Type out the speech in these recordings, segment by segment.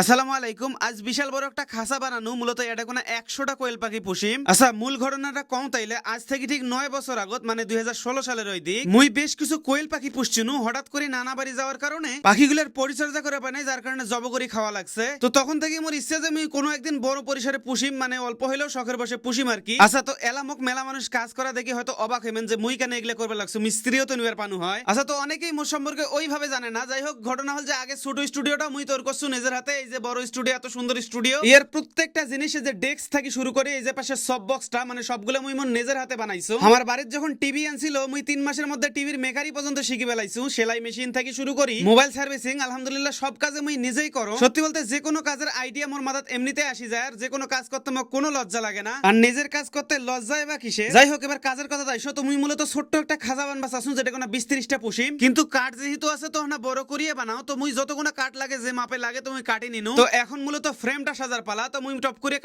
আসসালামু আলাইকুম। আজ বিশাল বড় একটা খাসা বানানো, মূলত এটা কোনো একশোটা কোয়েল পাখি পুষিম আচ্ছা মূল ঘটনাটা কম তাইলে আজ থেকে ঠিক নয় বছর আগত মানে দুই সালের ওই দিক, মুই বেশ কিছু কোয়েল পাখি পুষছিনু, হঠাৎ করে নানা বাড়ি যাওয়ার কারণে পাখিগুলোর পরিচর্যা করে পাই যার কারণে জব করে খাওয়া লাগছে। তো তখন থেকে মোর ইচ্ছা যে আমি কোনো একদিন বড় পরিসরে পুষিম মানে অল্প হলেও শখের বসে পুষিম আর কি। আচ্ছা তো এলামক মেলা মানুষ কাজ করা দেখে হয়তো অবাক হইবেন যে মুই কেন এগুলো করবে লাগছে, মিস্ত্রিও তো নিবার পানু হয়। আচ্ছা তো অনেকেই মোর সম্পর্কে ওইভাবে জানে না। যাই হোক, ঘটনা হল যে আগে ছোট স্টুডিওটা মুই তোর করছু, নিজের হাতে যে বড় স্টুডিও এত সুন্দর স্টুডিও এর প্রত্যেকটা জিনিসে যে ডেস্ক শুরু করে, এই যে পাশে সব বক্সটা মানে সবগুলো মুই মোর নিজের হাতে বানাইছো। আমার বাড়ির যখন টিভি আনছিল, মুই তিন মাসের মধ্যে টিভির মেকারি পর্যন্ত শিখে বেলাইছু সেলাই মেশিন শুরু করি মোবাইল সার্ভিসিং আলহামদুলিল্লাহ সব কাজে মুই নিজেই করো। সত্যি বলতে যে কোনো কাজের আইডিয়া মোর এমনিতে আসি যায়, আর যে কোনো কাজ করতে আমার কোনো লজ্জা লাগে না। আর নিজের কাজ করতে লজ্জা বা কিসে? যাই হোক, এবার কাজের কথা যাইছো তুমি মূলত ছোট্ট একটা খাজা বানবা যেটা কোনো বিশ ত্রিশটা পুষিম কিন্তু কাঠ যেহেতু আছে, তো না বড় করিয়ে বানাও। তো মুই যতগুলো কাঠ লাগে, যে মাপে লাগে তুমি কাটি নিনু। তো এখন মূলত ফ্রেমটা সাজার পালা। তো মুই টপ করে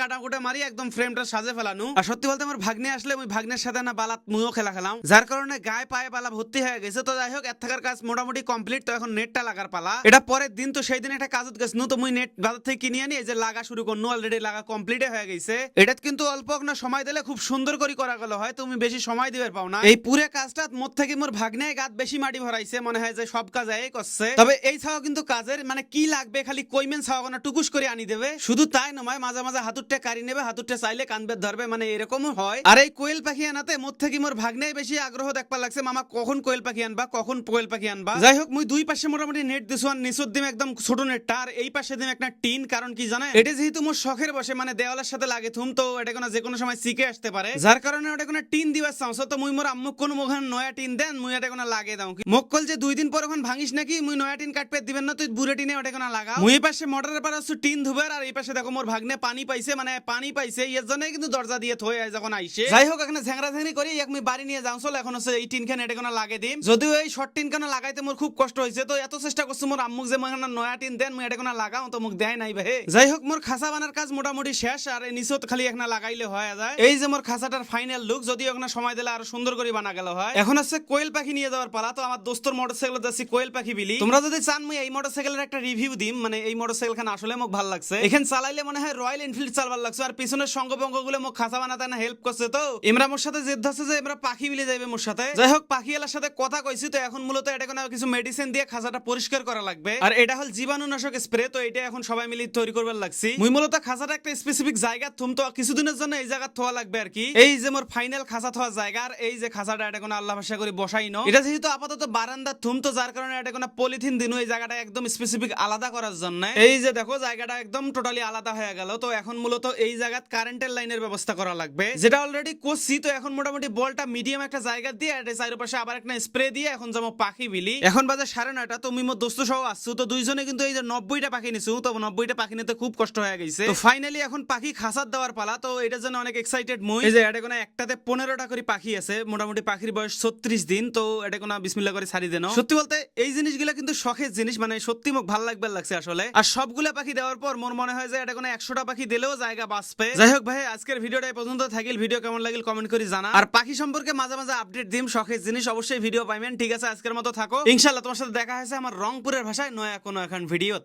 মারি, একদম ফ্রেমটা সাজে ফেলানু। আর সত্যি বলতে আমার ভাগ্নে আসলে ভাগ্নের সাথে না বালাত মুইও খেলা খেলাম। যার কারণে গায়ে পায়ে বালা ভর্তি হয়ে গেছে। তো যাই হোক, এর থাকার কাজ মোটামুটি কমপ্লিট তো এখন নেটটা লাগার পালা। এটা পরের দিন, তো সেই দিন একটা কাজত গেছিল তো মুই নেট বাজার থেকে এই যে লাগা শুরু করনু অলরেডি লাগা কমপ্লিট হয়ে গেছে। এটা কিন্তু অল্প না, সময় দিলে খুব সুন্দর করে করা গেল। হয় তুমি বেশি সময় দিবার পাও না। এই পুরো কাজটা মোর থেকে মোর ভাগ্নে গাত বেশি মাটি ভরাইছে। মনে হয় যে সব কাজ এই করছে। তবে এই ছাওয়া কিন্তু কাজের মানে কি লাগবে, খালি কইমেন না টুকুস করে আনি দেবে। শুধু তাই নয়, মাঝে মাঝে হাতুরটা কারি নেবে হাতুরটা চাইলে কানবে ধরবে মানে এরকমও হয়। আর এই কোয়েল পাখি আনাতে মোর থেকে মোর ভাগ্নে বেশি আগ্রহ দেখবার লাগছে, মামা, কখন কোয়েল পাখি আনবা, কখন কোয়েল পাখি আনবা? যাই হোক, মুই দুই পাশে মোটামুটি নেট দিছো আর দিম একদম ছোট নেটটা, আর এই পাশে দিম একটা টিন, কারণ কি জানে? এটা যেহেতু মোর শখের বসে মানে দেওয়ালের সাথে লাগে থুম, তো এটা কোনো যে কোনো সময় শিখে আসতে পারে। যার কারণে ওটা কোনো টিন দিবার চাও তো মুই মোর আম্মুক কোন মুখান নয়া টিন দেন, মুই এটা কোনো লাগে দাও। কি মক্কল যে দুই দিন পর ওখান ভাঙিস নাকি, মুই নয়া টিন কাটপে দিবেন না, তুই বুড়ে টিনে ওটা কোনো লাগা মুই পাশে পাশে মোটরের পার আসছো টিন ধুবার আর এই পাশে দেখো মোর ভাগ্নে পানি পাইছে মানে পানি পাইছে এর জন্য কিন্তু দরজা দিয়ে থয়ে যখন আইসে যাই হোক এখানে ঝ্যাংরা ঝ্যাংরি করি এক মুই বাড়ি নিয়ে যাও চল এখন হচ্ছে এই টিন খান এটা কোনো লাগে দিম। যদিও এই শর্ট টিন খান লাগাইতে মোর খুব কষ্ট হয়েছে তো এত চেষ্টা করছি মোর আম্মুক যে মোর নয়া টিন দেন মুই এটা কোনো লাগাও তো মুখ দেয় নাই ভাই যাই হোক মোর খাসা বানার কাজ মোটামুটি শেষ আর এই নিচত খালি এখানে লাগাইলে হয়ে যায়। এই যে মোর খাসাটার ফাইনাল লুক যদি ওখানে সময় দিলে আরও সুন্দর করে বানা গেল হয়। এখন হচ্ছে কোয়েল পাখি নিয়ে যাওয়ার পালা তো আমার দোস্তর মোটরসাইকেল যাচ্ছি কোয়েল পাখি বিলি। তোমরা যদি চান মুই এই মোটরসাইকেলের একটা রিভিউ দিম মানে এই মোটরসাইকেল খান আসলে মোক ভালো লাগছে। এখানে চালাইলে মনে হয় রয়্যাল এনফিল্ড চালবার লাগছে, আর পিছনের সঙ্গবঙ্গগুলো মোক খাসা বানাতে না হেল্প করছে তো। ইমরা মোর সাথে জেদ ধরছে যে ইমরা পাখি বিলে যাইবে মোর সাথে। যাই হোক পাখি এলার সাথে কথা কইছি তো, এখন মূলত এটা কোনো কিছু মেডিসিন দিয়ে খাসাটা পরিষ্কার করা লাগবে। আর এটা হল জীবাণুনাশক স্প্রে তো এটা এখন সবাই মিলে তৈরি করবার লাগছি। মুই মূলত খাসাটা একটা স্পেসিফিক জায়গা থুম তো কিছুদিনের জন্য এই জায়গা থোয়া লাগবে আর কি। এই যে মোর ফাইনাল খাসা থোয়া জায়গা, আর এই যে খাসাটা এটা কোনো আল্লাহ ভাষা করে বসাই নো। এটা যেহেতু আপাতত বারান্দা থুম তো, যার কারণে এটা কোনো পলিথিন দিন এই জায়গাটা একদম স্পেসিফিক আলাদা করার জন্য। এই যে দেখো, জায়গাটা একদম টোটালি আলাদা হয়ে গেল। তো এখন মূলত এই জায়গাত কারেন্টের লাইনের ব্যবস্থা করা লাগবে। যেটা অলরেডি করছি, তো এখন মোটামুটি বলটা মিডিয়াম একটা জায়গা দিয়ে এটা চারিপাশে আবার একটা স্প্রে দিয়ে এখন যাব পাখি বিলি। এখন বাজে সাড়ে নয়টা তুমি মোর দোস্ত সহ আসছো, তো দুইজনে কিন্তু এই যে নব্বইটা পাখি নিছু, তো নব্বইটা পাখি নিতে খুব কষ্ট হয়ে গেছে। তো ফাইনালি এখন পাখি খাসার দেওয়ার পালা, তো এটার জন্য অনেক এক্সাইটেড মই। যে এটা কোনো একটাতে পনেরোটা করে পাখি আছে, মোটামুটি পাখির বয়স ছত্রিশ দিন, তো এটা কোনো বিসমিল্লা করে ছাড়ি দেন সত্যি বলতে এই জিনিসগুলো কিন্তু শখের জিনিস মানে সত্যি মুখ ভালো লাগবে লাগছে আসলে। আর সবগুলা পাখি দেওয়ার পর মোর মনে হয় যে এটা কোনো একশোটা পাখি দিলেও জায়গা বাঁচবে। যাই হোক ভাই আজকের ভিডিওটা এই পর্যন্ত থাকিল। ভিডিও কেমন লাগিল কমেন্ট করে জানা আর পাখি সম্পর্কে মাঝে মাঝে আপডেট দিম শখের জিনিস অবশ্যই ভিডিও পাইবেন। ঠিক আছে আজকের মতো থাকো। ইনশাল্লাহ তোমার সাথে দেখা হয়েছে আমার রংপুরের ভাষায় নয়া কোনো এখন ভিডিও